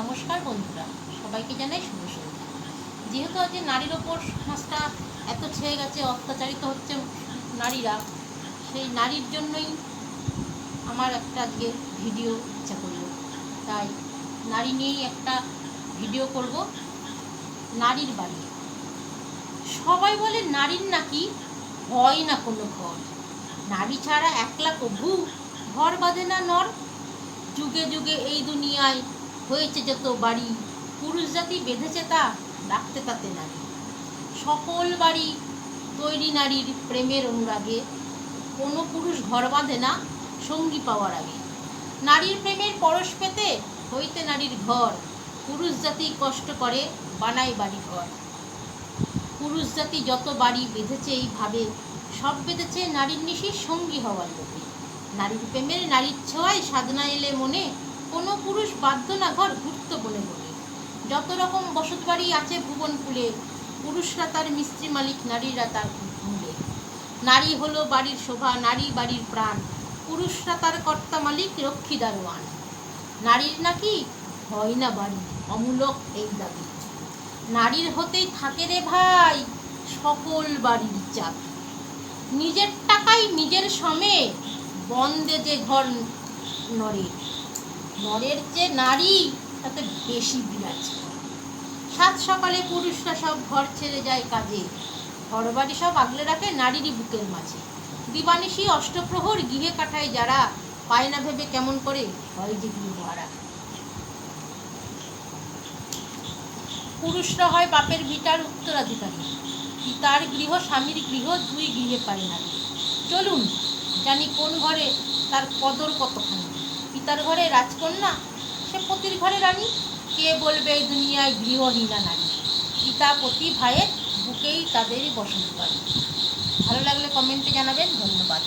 নমস্কার বন্ধুরা, সবাইকে জানাই শুভ সন্ধ্যা যেহেতু আজ নারীর ওপর সমাজটা এত ছেয়ে গেছে, অত্যাচারিত হচ্ছে নারীরা, সেই নারীর জন্যই আমার একটা আজকে ভিডিও ইচ্ছা করল। তাই নারী নিয়েই একটা ভিডিও করব। নারীর বাড়ি। সবাই বলে নারীর নাকি হয় না কোনো ঘর। নারী ছাড়া একলা কভু ঘর বাঁধে না নর? যুগে যুগে এই দুনিয়ায় হয়েছে যত বাড়ি, পুরুষ জাতি বেঁধেছে তা ডাকতে তাতে নারী। সকল বাড়ি তৈরি নারীর প্রেমের অনুরাগে, কোনো পুরুষ ঘর বাঁধে না সঙ্গী পাওয়ার আগে। নারীর প্রেমের পরশ পেতে হইতে নারীর ঘর, পুরুষ জাতি কষ্ট করে বানায় বাড়ি ঘর। পুরুষ জাতি যত বাড়ি বেঁধেছে এইভাবে, সব বেঁধেছে নারীর নিশির সঙ্গী হওয়ার লোকে নারীর প্রেমের নারীর ছোঁয়ায় সাধনা এলে মনে কোনো পুরুষ বাধ্য না ঘর ঘুরত বলে বলে যত রকম বসত বাড়ি আছে ভুবনকুলে পুরুষরা তার মিস্ত্রি মালিক, নারীরা তার মূলে নারী হলো বাড়ির শোভা, নারী বাড়ির প্রাণ। পুরুষরা তার কর্তা মালিক, রক্ষী দারোয়ান। নারীর নাকি হয় না বাড়ি, অমূলক এই দাবি। নারীর হতেই থাকে রে ভাই সকল বাড়ির চাবি। নিজের টাকায় নিজের সমে বন্দে যে ঘর নরের নরের যে নারী, তাতে বেশি বিরাজ সাত সকালে পুরুষরা সব ঘর ছেড়ে যায় কাজে। ঘর বাড়ি সব আগলে রাখে নারীরই বুকের মাঝে। দিবানিশি, অষ্টপ্রহর, গৃহে কাটায় যারা, পায় না ভেবে কেমন করে হয় যে গৃহহারা পুরুষরা হয় বাপের ভিটার উত্তরাধিকারী। পিতার গৃহ, স্বামীর গৃহ, দুই গৃহে পায় নারী। চলুন জানি কোন ঘরে তার কদর কতখানি। পিতার ঘরে রাজকন্যা? সে পতির ঘরে রানী? কে বলবে এই দুনিয়ায় গৃহহীনা নারী? পিতা, পতি, ভাইয়ের বুকেই তাদেরই বসন্ত করে ভালো লাগলে কমেন্টে জানাবেন। ধন্যবাদ।